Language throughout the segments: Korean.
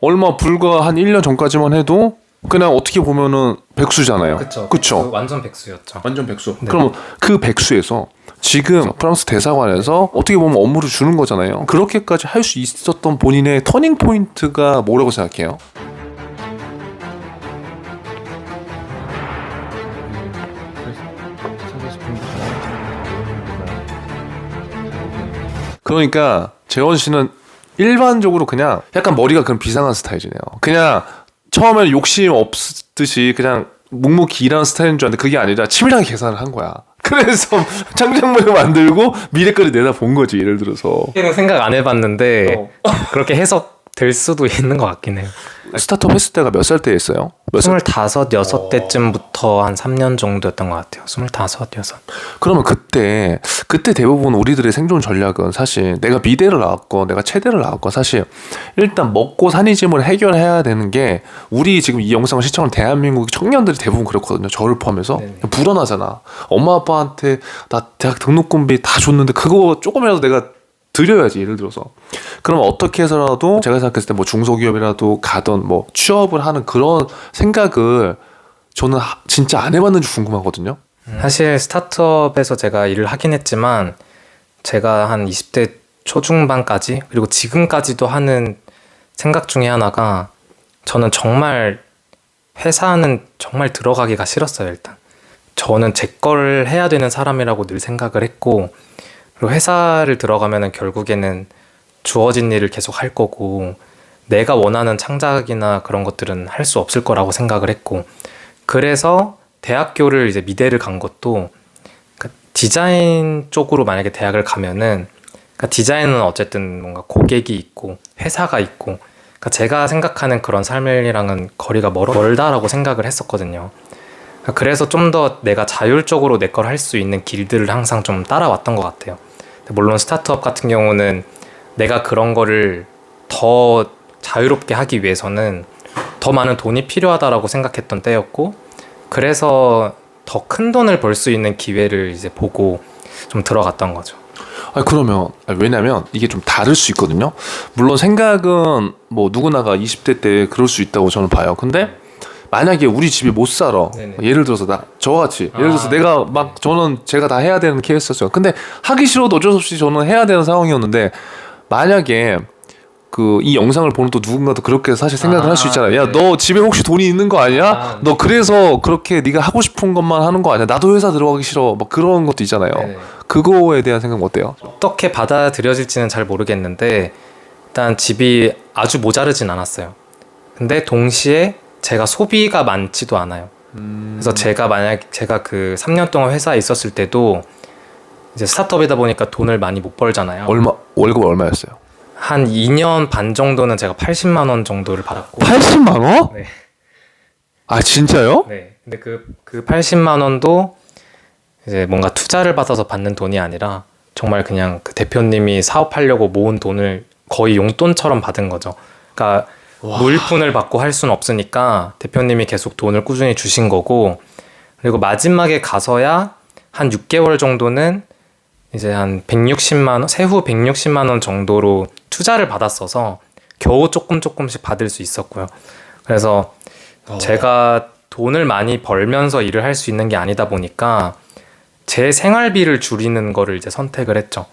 얼마 불과 한 1년 전까지만 해도 그냥 어떻게 보면은 백수잖아요. 그쵸. 그쵸. 그 완전 백수였죠. 완전 백수. 네. 그럼 그 백수에서 지금 프랑스 대사관에서 어떻게 보면 업무를 주는 거잖아요. 그렇게까지 할 수 있었던 본인의 터닝 포인트가 뭐라고 생각해요? 그러니까 재원 씨는 일반적으로 그냥 약간 머리가 그런 비상한 스타일이네요. 그냥 처음에는 욕심 없듯이 그냥 묵묵히 일하는 스타일인 줄 알았는데 그게 아니라 치밀하게 계산을 한 거야. 그래서 창작물을 만들고 미래까지 내다 본 거지 예를 들어서 그렇게는 생각 안 해봤는데 어. 그렇게 해석 될 수도 있는 것 같긴 해요. 스타트업 했을 때가 몇 살 때였어요? 몇 살? 스물다섯, 여섯 때쯤부터 한 3년 정도였던 것 같아요. 스물다섯, 여섯. 그러면 그때 그때 대부분 우리들의 생존 전략은 사실 내가 미대를 나왔건 내가 체대를 나왔건 사실 일단 먹고 사니짐을 해결해야 되는 게 우리 지금 이 영상을 시청하는 대한민국 청년들이 대부분 그렇거든요. 저를 포함해서 네네. 불안하잖아. 엄마 아빠한테 나 대학 등록금비 다 줬는데 그거 조금이라도 내가 드려야지 예를 들어서. 그러면 어떻게 해서라도 제가 생각했을 때 뭐 중소기업이라도 가던 뭐 취업을 하는 그런 생각을 저는 하- 진짜 안 해봤는지 궁금하거든요. 사실 스타트업에서 제가 일을 하긴 했지만 제가 한 20대 초중반까지 그리고 지금까지도 하는 생각 중에 하나가 저는 정말 회사는 정말 들어가기가 싫었어요 일단. 저는 제 거를 해야 되는 사람이라고 늘 생각을 했고 그리고 회사를 들어가면은 결국에는 주어진 일을 계속 할 거고 내가 원하는 창작이나 그런 것들은 할 수 없을 거라고 생각을 했고 그래서 대학교를 이제 미대를 간 것도 그러니까 디자인 쪽으로 만약에 대학을 가면은 그러니까 디자인은 어쨌든 뭔가 고객이 있고 회사가 있고 그러니까 제가 생각하는 그런 삶이랑은 거리가 멀, 멀다라고 생각을 했었거든요. 그러니까 그래서 좀 더 내가 자율적으로 내 걸 할 수 있는 길들을 항상 좀 따라왔던 것 같아요. 물론 스타트업 같은 경우는 내가 그런 거를 더 자유롭게 하기 위해서는 더 많은 돈이 필요하다라고 생각했던 때였고 그래서 더 큰 돈을 벌 수 있는 기회를 이제 보고 좀 들어갔던 거죠. 아 그러면 아니, 왜냐면 이게 좀 다를 수 있거든요. 물론 생각은 뭐 누구나가 20대 때 그럴 수 있다고 저는 봐요. 근데 만약에 우리 집이 못 살아. 네네. 예를 들어서 나 저같이 예를 들어서 아, 내가 막 저는 제가 다 해야 되는 케이스였어요. 근데 하기 싫어도 어쩔 수 없이 저는 해야 되는 상황이었는데 만약에 그 이 영상을 보는 또 누군가도 그렇게 사실 생각을 아, 할수 있잖아요. 야, 네. 너 집에 혹시 돈이 있는 거 아니야? 아, 너 그래서 그렇게 네가 하고 싶은 것만 하는 거 아니야? 나도 회사 들어가기 싫어. 막 그런 것도 있잖아요. 네네. 그거에 대한 생각 어때요? 어떻게 받아들여질지는 잘 모르겠는데 일단 집이 아주 모자르진 않았어요. 근데 동시에 제가 소비가 많지도 않아요. 그래서 제가 만약 제가 그 3년 동안 회사에 있었을 때도 이제 스타트업이다 보니까 돈을 많이 못 벌잖아요. 얼마 월급 얼마였어요? 한 2년 반 정도는 제가 80만 원 정도를 받았고 80만 원? 네. 아 진짜요? 네. 근데 그, 그 80만 원도 이제 뭔가 투자를 받아서 받는 돈이 아니라 정말 그냥 그 대표님이 사업하려고 모은 돈을 거의 용돈처럼 받은 거죠. 그러니까 무일푼을 받고 할 수는 없으니까 대표님이 계속 돈을 꾸준히 주신 거고 그리고 마지막에 가서야 한 6개월 정도는 이제 한 160만 원, 세후 160만 원 정도로 투자를 받았어서 겨우 조금 조금씩 받을 수 있었고요. 그래서 제가 돈을 많이 벌면서 일을 할 수 있는 게 아니다 보니까 제 생활비를 줄이는 거를 이제 선택을 했죠.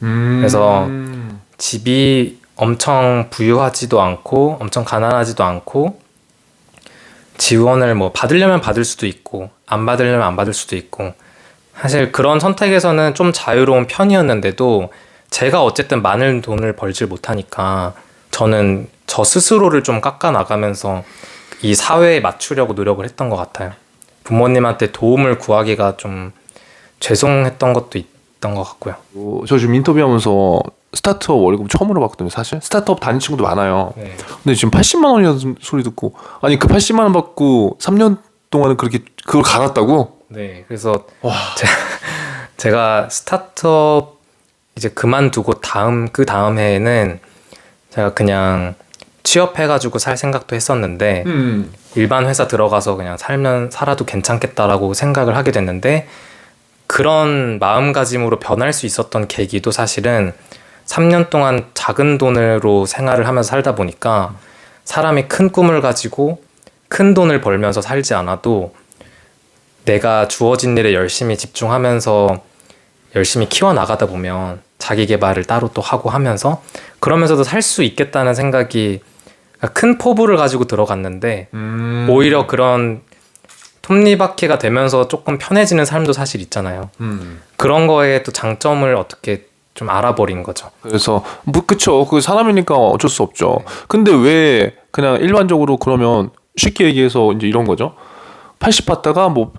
그래서 집이 엄청 부유하지도 않고 엄청 가난하지도 않고 지원을 뭐 받으려면 받을 수도 있고 안 받으려면 안 받을 수도 있고 사실 그런 선택에서는 좀 자유로운 편이었는데도 제가 어쨌든 많은 돈을 벌질 못하니까 저는 저 스스로를 좀 깎아 나가면서 이 사회에 맞추려고 노력을 했던 것 같아요. 부모님한테 도움을 구하기가 좀 죄송했던 것도 있던 것 같고요. 어, 저 지금 인터뷰하면서 스타트업 월급 처음으로 봤거든요. 사실 스타트업 다닌 친구도 많아요. 네. 근데 지금 80만 원이라는 소리 듣고 아니 그 80만 원 받고 3년 동안은 그렇게 그걸 갈았다고? 네, 그래서 와. 제, 제가 스타트업 이제 그만두고 다음 그 다음 해에는 제가 그냥 취업해가지고 살 생각도 했었는데 음. 일반 회사 들어가서 그냥 살면 살아도 괜찮겠다라고 생각을 하게 됐는데 그런 마음가짐으로 변할 수 있었던 계기도 사실은 3년 동안 작은 돈으로 생활을 하면서 살다 보니까 사람이 큰 꿈을 가지고 큰 돈을 벌면서 살지 않아도 내가 주어진 일에 열심히 집중하면서 열심히 키워 나가다 보면 자기 개발을 따로 또 하고 하면서 그러면서도 살 수 있겠다는 생각이 큰 포부를 가지고 들어갔는데 음. 오히려 그런 톱니바퀴가 되면서 조금 편해지는 삶도 사실 있잖아요. 음. 그런 거에 또 장점을 어떻게 좀 알아버린 거죠. 그래서 뭐 그쵸 그 사람이니까 어쩔 수 없죠. 근데 왜 그냥 일반적으로 그러면 쉽게 얘기해서 이제 이런 거죠. 80 받다가 뭐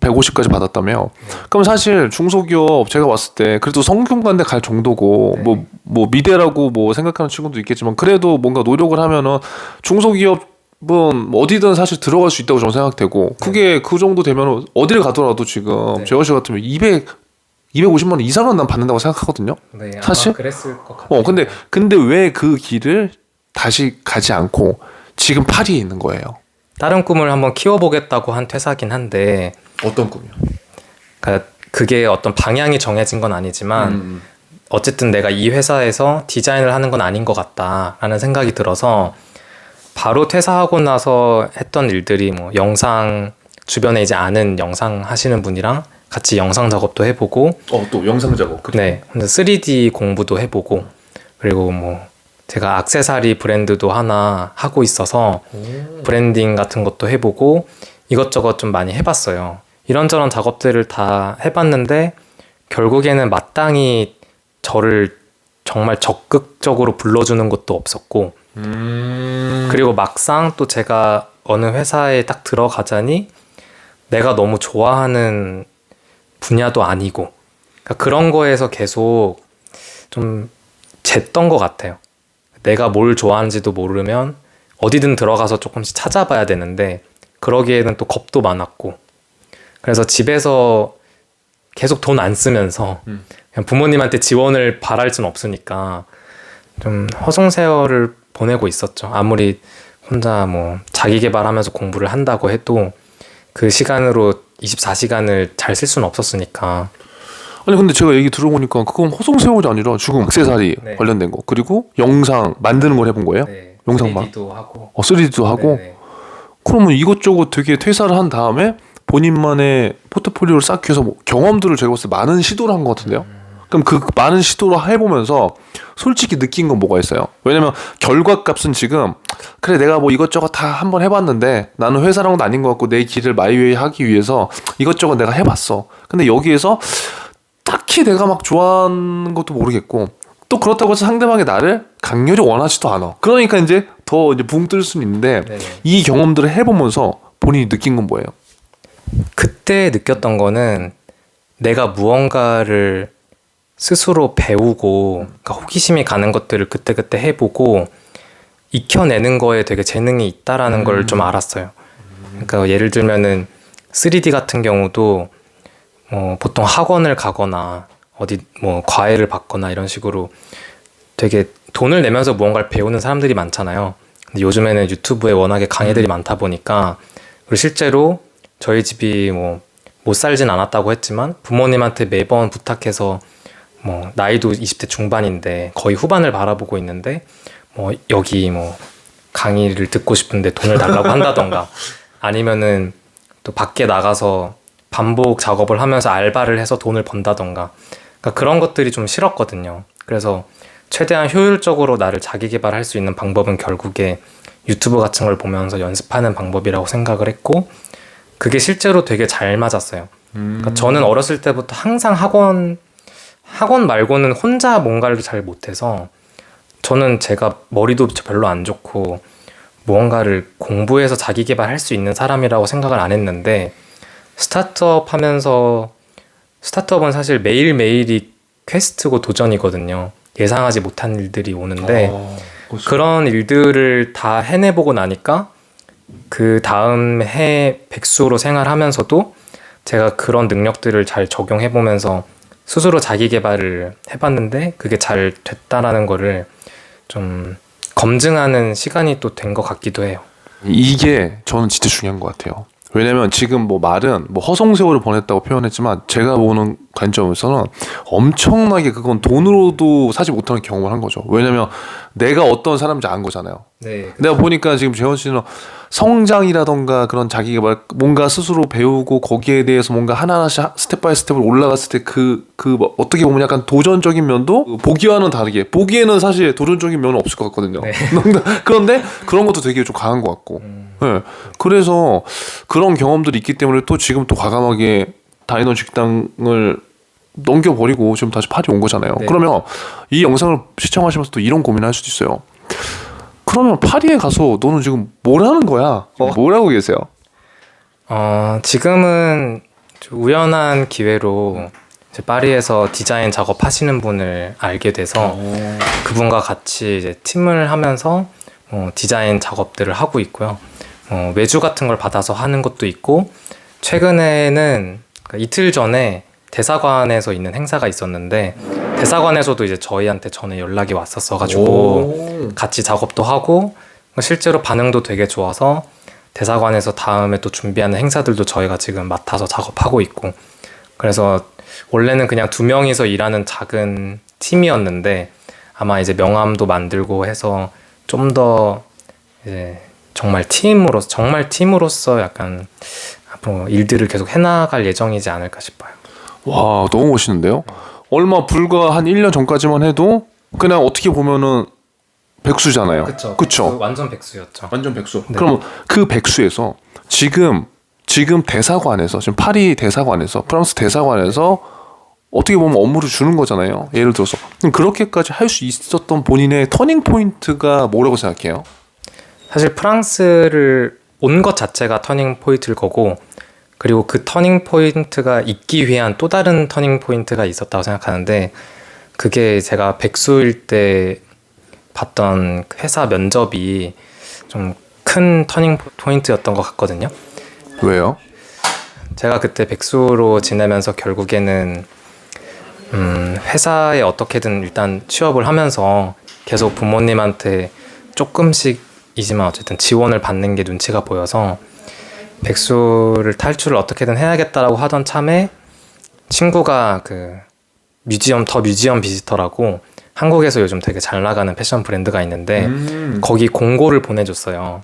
150까지 받았다며. 그럼 사실 중소기업 제가 봤을 때 그래도 성균관대 갈 정도고 네. 뭐뭐 미대라고 뭐 생각하는 친구도 있겠지만 그래도 뭔가 노력을 하면은 중소기업은 뭐 어디든 사실 들어갈 수 있다고 저는 생각되고 그게 그 정도 되면 어디를 가더라도 지금 네. 씨 같으면 200 250만 원 이상은 난 받는다고 생각하거든요. 네, 사실? 그랬을 것 같아요. 어 근데 근데 왜 그 길을 다시 가지 않고 지금 파리에 있는 거예요? 다른 꿈을 한번 키워보겠다고 한 퇴사긴 한데, 어떤 꿈이요? 그러니까 그게 어떤 방향이 정해진 건 아니지만 음. 어쨌든 내가 이 회사에서 디자인을 하는 건 아닌 것 같다라는 생각이 들어서 바로 퇴사하고 나서 했던 일들이 뭐 영상 주변에 이제 아는 영상 하시는 분이랑 같이 영상 작업도 해보고 어 또 영상 작업. 네 근데 3D 공부도 해보고 그리고 뭐 제가 악세사리 브랜드도 하나 하고 있어서 브랜딩 같은 것도 해보고 이것저것 좀 많이 해봤어요. 이런저런 작업들을 다 해봤는데 결국에는 마땅히 저를 정말 적극적으로 불러주는 것도 없었고 음. 그리고 막상 또 제가 어느 회사에 딱 들어가자니 내가 너무 좋아하는 분야도 아니고 그러니까 그런 거에서 계속 좀 쟀던 것 같아요. 내가 뭘 좋아하는지도 모르면 어디든 들어가서 조금씩 찾아봐야 되는데 그러기에는 또 겁도 많았고 그래서 집에서 계속 돈 안 쓰면서 음. 그냥 부모님한테 지원을 바랄 순 없으니까 좀 허송세월을 보내고 있었죠. 아무리 혼자 뭐 자기 개발하면서 공부를 한다고 해도 그 시간으로 24시간을 잘 쓸 수는 없었으니까 아니 근데 제가 얘기 들어보니까 그건 호송세월이 아니라 지금 액세서리 네. 관련된 거 그리고 영상 만드는 걸 해본 거예요? 네, 영상 봐. 3D도 하고 어 3D도 하고 네네. 그러면 이것저것 되게 퇴사를 한 다음에 본인만의 포트폴리오를 쌓기 위해서 뭐 경험들을 제가 봤을 때 많은 시도를 한 것 같은데요. 그럼 그 많은 시도를 해보면서 솔직히 느낀 건 뭐가 있어요? 왜냐면 결과 값은 지금 그래 내가 뭐 이것저것 다 한번 해봤는데 나는 회사랑도 아닌 것 같고 내 길을 마이웨이 하기 위해서 이것저것 내가 해봤어. 근데 여기에서 딱히 내가 막 좋아하는 것도 모르겠고 또 그렇다고 해서 상대방이 나를 강렬히 원하지도 않아. 그러니까 이제 더 이제 붕 뜰 수는 있는데 네네. 이 경험들을 해보면서 본인이 느낀 건 뭐예요? 그때 느꼈던 거는 내가 무언가를 스스로 배우고 그러니까 호기심이 가는 것들을 그때그때 해보고 익혀내는 거에 되게 재능이 있다라는 걸좀 알았어요. 그러니까 예를 들면은 3D 같은 경우도 뭐 보통 학원을 가거나 어디 뭐 과외를 받거나 이런 식으로 되게 돈을 내면서 무언가를 배우는 사람들이 많잖아요. 근데 요즘에는 유튜브에 워낙에 강의들이 많다 보니까 그리고 실제로 저희 집이 뭐 못 살진 않았다고 했지만 부모님한테 매번 부탁해서 뭐 나이도 20대 중반인데 거의 후반을 바라보고 있는데 뭐 여기 뭐 강의를 듣고 싶은데 돈을 달라고 한다던가 아니면은 또 밖에 나가서 반복 작업을 하면서 알바를 해서 돈을 번다던가 그러니까 그런 것들이 좀 싫었거든요. 그래서 최대한 효율적으로 나를 자기 개발할 수 있는 방법은 결국에 유튜브 같은 걸 보면서 연습하는 방법이라고 생각을 했고 그게 실제로 되게 잘 맞았어요. 그러니까 저는 어렸을 때부터 항상 학원 학원 말고는 혼자 뭔가를 잘 못해서 저는 제가 머리도 별로 안 좋고 무언가를 공부해서 자기 개발할 수 있는 사람이라고 생각을 안 했는데 스타트업 하면서 스타트업은 사실 매일매일이 퀘스트고 도전이거든요. 예상하지 못한 일들이 오는데 어, 그런 일들을 다 해내보고 나니까 그 다음 해 백수로 생활하면서도 제가 그런 능력들을 잘 적용해보면서 스스로 자기 개발을 해봤는데 그게 잘 됐다라는 거를 좀 검증하는 시간이 또 된 것 같기도 해요. 이게 저는 진짜 중요한 것 같아요. 왜냐면 지금 뭐 말은 뭐 허송세월을 보냈다고 표현했지만 제가 보는 관점에서는 엄청나게 그건 돈으로도 사지 못하는 경험을 한 거죠. 왜냐면 내가 어떤 사람인지 안 거잖아요. 네. 내가 보니까 지금 재원 씨는 성장이라던가 그런 자기가 막 뭔가 스스로 배우고 거기에 대해서 뭔가 하나하나씩 하- 스텝 바이 스텝을 올라갔을 때 그 그 어떻게 보면 약간 도전적인 면도 그 보기와는 다르게 보기에는 사실 도전적인 면은 없을 것 같거든요. 네. 그런데 그런 것도 되게 좀 강한 것 같고. 음. 네. 그래서 그런 경험들이 있기 때문에 또 지금 또 과감하게 다이너 식당을 넘겨버리고 지금 다시 파리 온 거잖아요. 네. 그러면 이 영상을 시청하시면서 또 이런 고민을 할 수도 있어요. 그러면 파리에 가서 너는 지금 뭘 하는 거야? 뭘 하고 계세요? 어, 지금은 좀 우연한 기회로 이제 파리에서 디자인 작업하시는 분을 알게 돼서 그분과 같이 이제 팀을 하면서 어, 디자인 작업들을 하고 있고요. 어, 외주 같은 걸 받아서 하는 것도 있고 최근에는 그러니까 이틀 전에 대사관에서 있는 행사가 있었는데 대사관에서도 이제 저희한테 전에 연락이 왔었어가지고 오. 같이 작업도 하고 실제로 반응도 되게 좋아서 대사관에서 다음에 또 준비하는 행사들도 저희가 지금 맡아서 작업하고 있고 그래서 원래는 그냥 두 명이서 일하는 작은 팀이었는데 아마 이제 명함도 만들고 해서 좀 더 이제 정말 팀으로서 정말 팀으로서 약간 앞으로 일들을 계속 해나갈 예정이지 않을까 싶어요. 와 너무 멋있는데요. 얼마 불과 한 1년 전까지만 해도 그냥 어떻게 보면은 백수잖아요. 그쵸. 그쵸. 완전 백수였죠. 완전 백수. 네. 그럼 그 백수에서 지금 지금 대사관에서 지금 파리 대사관에서 프랑스 대사관에서 어떻게 보면 업무를 주는 거잖아요. 예를 들어서 그럼 그렇게까지 할 수 있었던 본인의 터닝 포인트가 뭐라고 생각해요? 사실 프랑스를 온 것 자체가 터닝 포인트일 거고 그리고 그 터닝 포인트가 있기 위한 또 다른 터닝 포인트가 있었다고 생각하는데 그게 제가 백수일 때 봤던 그 회사 면접이 좀 큰 터닝 포인트였던 것 같거든요. 왜요? 제가 그때 백수로 지내면서 결국에는 음, 회사에 어떻게든 일단 취업을 하면서 계속 부모님한테 조금씩이지만 어쨌든 지원을 받는 게 눈치가 보여서 백수를 탈출을 어떻게든 해야겠다라고 하던 참에 친구가 그 뮤지엄 더 뮤지엄 비지터라고 한국에서 요즘 되게 잘 나가는 패션 브랜드가 있는데 음. 거기 공고를 보내줬어요.